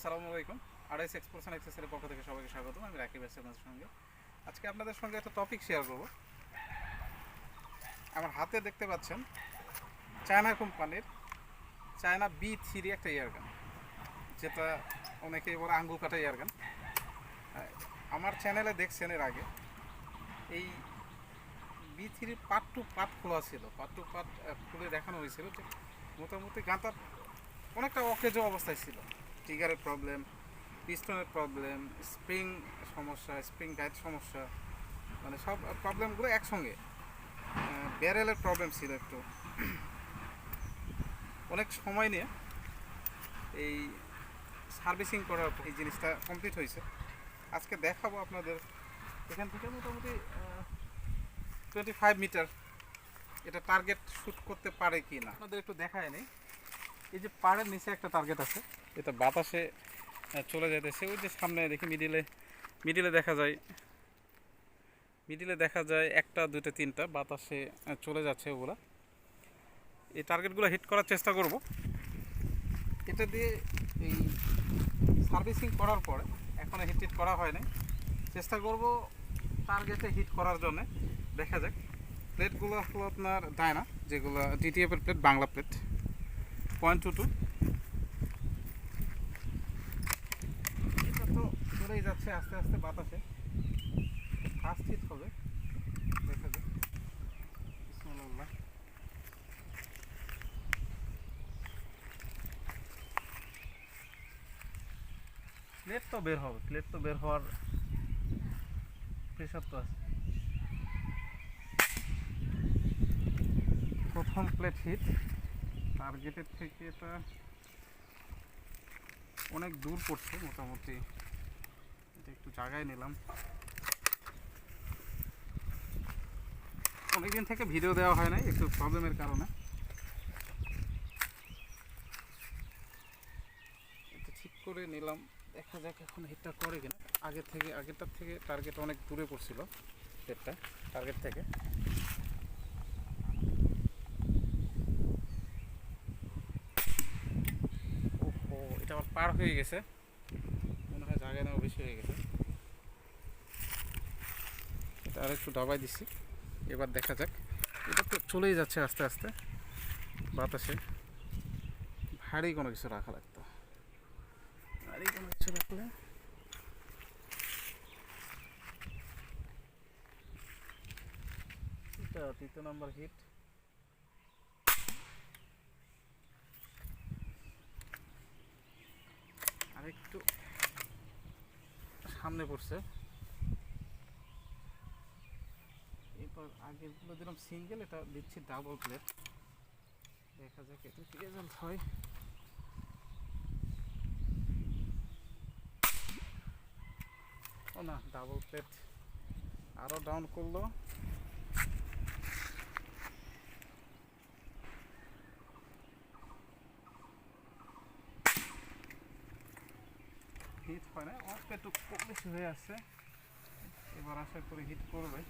আসসালামু আলাইকুম। আড়াইশ এক্সপ্রেশন এক্সেসের পক্ষ থেকে সবাইকে স্বাগত আমি রাকিব আছি আপনাদের সঙ্গে। আজকে আপনাদের সঙ্গে একটা টপিক শেয়ার করব। আমার হাতে দেখতে পাচ্ছেন চায়না কোম্পানির চায়না বি থ্রি একটা ইয়ারগান যেটা অনেকেই বলে আঙ্গুল কাটা ইয়ারগান আমার চ্যানেলে দেখছেন এর আগে এই বি থ্রির পার্ট টু পার্ট খোলা ছিল। পার্ট টু পার্ট খুলে দেখানো হয়েছিল যে মোটামুটি গানটা অনেকটা অকেজ অবস্থায় ছিল। ট্রিগারের প্রবলেম পিস্টনের প্রবলেম স্প্রিং সমস্যা স্প্রিং গাইড সমস্যা মানে সব প্রবলেমগুলো একসঙ্গে। ব্যারেলের প্রবলেম ছিল একটু। অনেক সময় নিয়ে এই সার্ভিসিং করার এই জিনিসটা কমপ্লিট হয়েছে। আজকে দেখাবো আপনাদের। এখান থেকে মোটামুটি টোয়েন্টি ফাইভ মিটার এটা টার্গেট শ্যুট করতে পারে কি না আপনাদের একটু দেখায় নেই। এই যে পাড়ের নিচে একটা টার্গেট আছে। এটা বাতাসে চলে যাইতেছে। ওই যে সামনে দেখি মিডিলে মিডিলে দেখা যায় মিডিলে দেখা যায় একটা দুটো তিনটা বাতাসে চলে যাচ্ছে ওগুলা। এই টার্গেটগুলো হিট করার চেষ্টা করব। এটা দিয়ে এই সার্ভিসিং করার পরে এখনও হিট হিট করা হয়নি চেষ্টা করব টার্গেটে হিট করার জন্য। দেখা যাক। প্লেটগুলো হলো আপনার ডায়না যেগুলো ডিটিএফের plate Bangla plate point two two এটা তো যাচ্ছে আস্তে আস্তে বাতাসে। ফার্স্ট হিট হবে। দেখা যাক। প্লেট তো বের হবে। প্লেট তো বের হওয়ার প্রেশার তো আছে। প্রথম প্লেট হিট টার্গেটের থেকে এটা অনেক দূর পড়ছে মোটামুটি। একটু জায়গায় নিলাম। অনেকদিন থেকে ভিডিও দেওয়া হয় নাই, একটু প্রবলেমের কারণে। ঠিক করে নিলাম, দেখা যাক এখন হিটটা করে কিনা। আগের থেকে, আগেরটার থেকে টার্গেট অনেক দূরে পড়ছিল প্লেটটা টার্গেট থেকে। এটা আবার পার হয়ে গেছে। মনে হয় জায়গা নেওয়া বেশি হয়ে গেছে এটা আর একটু দাবাই দিচ্ছি এবার দেখা যাক। এটা তো চলেই যাচ্ছে আস্তে আস্তে। বাতাসে। ভারী কোনো কিছু রাখা লাগতো। ভারী কোনো কিছু রাখলে। তৃতীয় নম্বর হিট। আরেকটু সামনে পড়ছে। আগেরগুলো দিলাম সিঙ্গেল এটা দিচ্ছি ডাবল প্লেট দেখা যাক এটা রেজাল্ট হয়। ও না ডাবল প্লেট আরও ডাউন করল। হিট হয় না অল্প একটু কম বেশি হয়ে আসছে এবার আশা করি হিট করবে।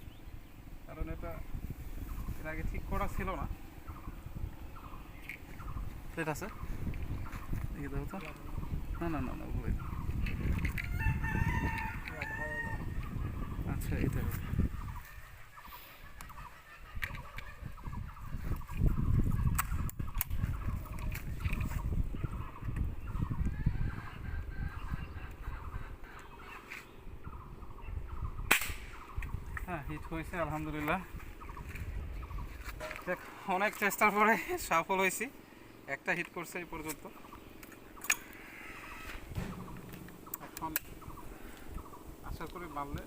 কারণ এটা, এর আগে ঠিক করা ছিল না। প্লেট আছে? দেখে দেবো তো। না না না না। আচ্ছা এটা হিট হয়েছে, আলহামদুলিল্লাহ। দেখ, অনেক চেষ্টার পরে সফল হয়েছি। একটা হিট করছে এই পর্যন্ত। এখন আশা করি মারলে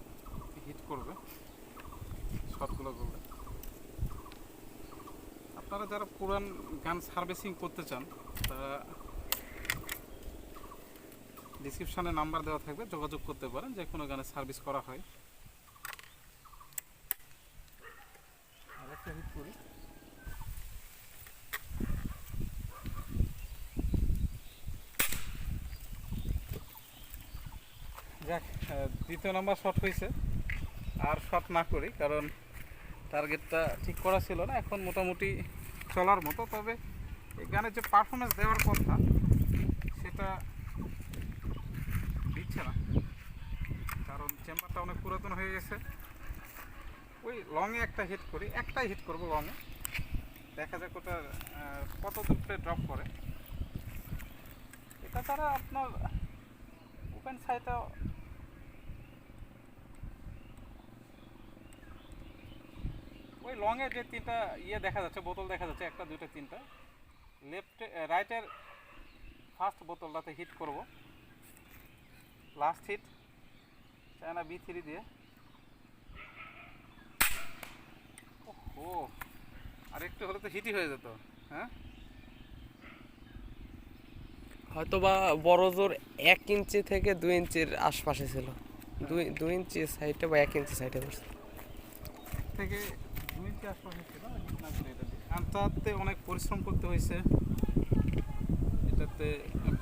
হিট করবে, শটগুলো করবে। আপনারা যারা পুরান গান সার্ভিসিং করতে চান, তারা ডিসক্রিপশানে নাম্বার দেওয়া থাকবে, যোগাযোগ করতে পারেন যে কোনো গানে সার্ভিস করা হয় আর একটা হিট করি যাক দ্বিতীয় নাম্বার শট হয়েছে। আর শট না করি, কারণ টার্গেটটা ঠিক করা ছিল না। এখন মোটামুটি চলার মতো, তবে এই গানের যে পারফরমেন্স দেওয়ার কথা, সেটা দিচ্ছে না। কারণ চেম্বারটা অনেক পুরাতন হয়ে গেছে। ওই লংয়ে একটা হিট করি, একটাই হিট করব লংয়ে দেখা যাক ওটা কত দূরে ড্রপ করে। এটা ছাড়া আপনার ওপেন সাইডে ওই লংয়ে যে তিনটা ইয়ে দেখা যাচ্ছে বোতল দেখা যাচ্ছে একটা দুটো তিনটা লেফটে রাইটের ফার্স্ট বোতলটাতে হিট করব। Last hit China B three দিয়ে। ও আর একটু হলে তো হিটই হয়ে যেত হ্যাঁ? হয়তো বা বড় জোর এক ইঞ্চি থেকে দুই ইঞ্চির আশপাশে ছিল। দুই দুই ইঞ্চি সাইডে বা এক ইঞ্চি সাইডে পড়ছে থেকে দুই ইঞ্চি আশপাশে ছিল হিট না করে এটা দিয়ে। আর তাতে অনেক পরিশ্রম করতে হয়েছে এটাতে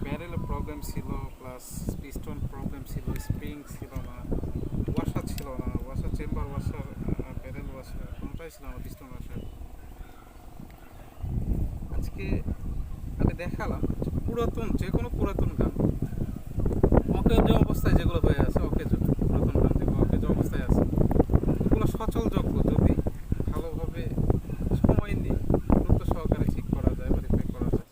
ব্যারেলের প্রবলেম ছিল প্লাস পিস্টন প্রবলেম ছিল স্প্রিং ছিল না ওয়াশার ছিল না washer chamber washer barrel washer কোনোটাই ছিল না পিস্টন ওয়াশার আজকে আমি দেখালাম পুরাতন, যে কোনো পুরাতন গান অকেজ অবস্থায় যেগুলো হয়ে আছে অকেজ পুরাতন গান যেগুলো অকেজ অবস্থায় আছে ওগুলো সচল যোগ্য যদি ভালোভাবে সময় নিয়ে গুরুত্ব সহকারে ঠিক করা যায় বা রিফাই করা যায়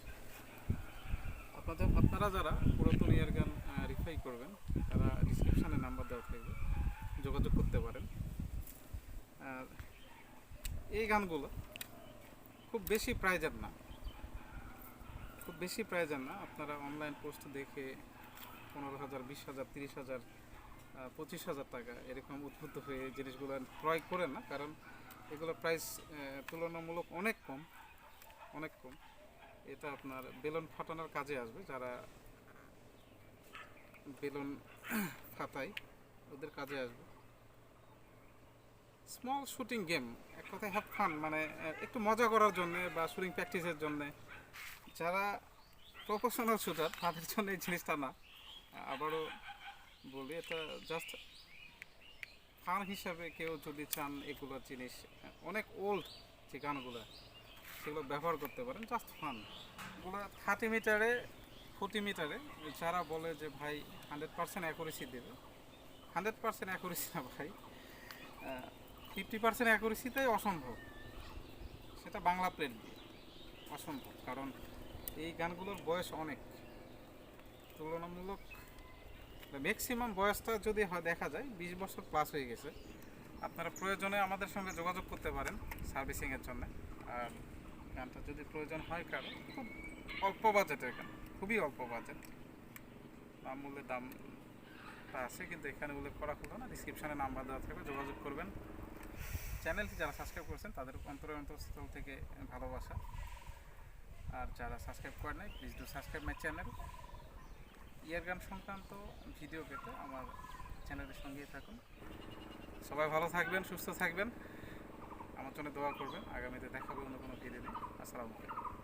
আপনাদের আপনারা যারা পুরাতন ইয়ার গান রিফাই করবেন তারা ডিসক্রিপশানে নাম্বার দেওয়া থাকবে যোগাযোগ করতে পারেন আর এই গানগুলো খুব বেশি প্রাইজের না। খুব বেশি প্রাইজের না। আপনারা অনলাইন পোস্ট দেখে পনেরো হাজার, বিশ হাজার, তিরিশ হাজার পঁচিশ হাজার টাকা এরকম উদ্বুদ্ধ হয়ে জিনিসগুলো ক্রয় করেন না। কারণ এগুলো প্রাইস তুলনামূলক অনেক কম অনেক কম। এটা আপনার বেলুন ফাটানোর কাজে আসবে। যারা বেলুন ফাটায়, ওদের কাজে আসবে। স্মল শুটিং গেম এক কথায় হ্যাভ ফান মানে একটু মজা করার জন্য বা শুটিং প্র্যাকটিসের জন্য। যারা প্রফেশনাল শুটার তাদের জন্য এই জিনিসটা না। আবারও বলি, এটা জাস্ট ফান হিসাবে কেউ যদি চান এগুলো জিনিস, অনেক ওল্ড যে গানগুলো, সেগুলো ব্যবহার করতে পারেন জাস্ট ফান এগুলো থার্টি মিটারে ফোর্টি মিটারে যারা বলে যে, ভাই হান্ড্রেড পার্সেন্ট অ্যাকুরেসি দেবে। হান্ড্রেড পার্সেন্ট অ্যাকুরেসি না, ভাই। ফিফটি পার্সেন্ট অ্যাকুরেসিতেই অসম্ভব। সেটা বাংলা প্লেট দিয়ে। অসম্ভব, কারণ এই গানগুলোর বয়স অনেক। তুলনামূলক ম্যাক্সিমাম বয়সটা যদি হয়, দেখা যায়, বিশ বছর প্লাস হয়ে গেছে। আপনারা প্রয়োজনে আমাদের সঙ্গে যোগাযোগ করতে পারেন সার্ভিসিংয়ের জন্য। আর গানটা যদি প্রয়োজন হয় কারণ খুব অল্প বাজেট গান, খুবই অল্প বাজেট দাম মূল্যে দামটা আছে, কিন্তু এখানে উল্লেখ করা হলো না। ডিসক্রিপশানে নাম্বার দেওয়া থাকবে যোগাযোগ করবেন। চ্যানেলটি যারা সাবস্ক্রাইব করেছেন, তাদের অন্তর অন্তঃস্থল থেকে ভালোবাসা। আর যারা সাবস্ক্রাইব করেন নাই please do subscribe my channel air gun সংক্রান্ত ভিডিও পেতে আমার চ্যানেলের সঙ্গেই থাকুন। সবাই ভালো থাকবেন, সুস্থ থাকবেন। আমার জন্য দোয়া করবেন। আগামীতে দেখাবো অন্য কোনো ভিডিও নেই আসসালামু আলাইকুম।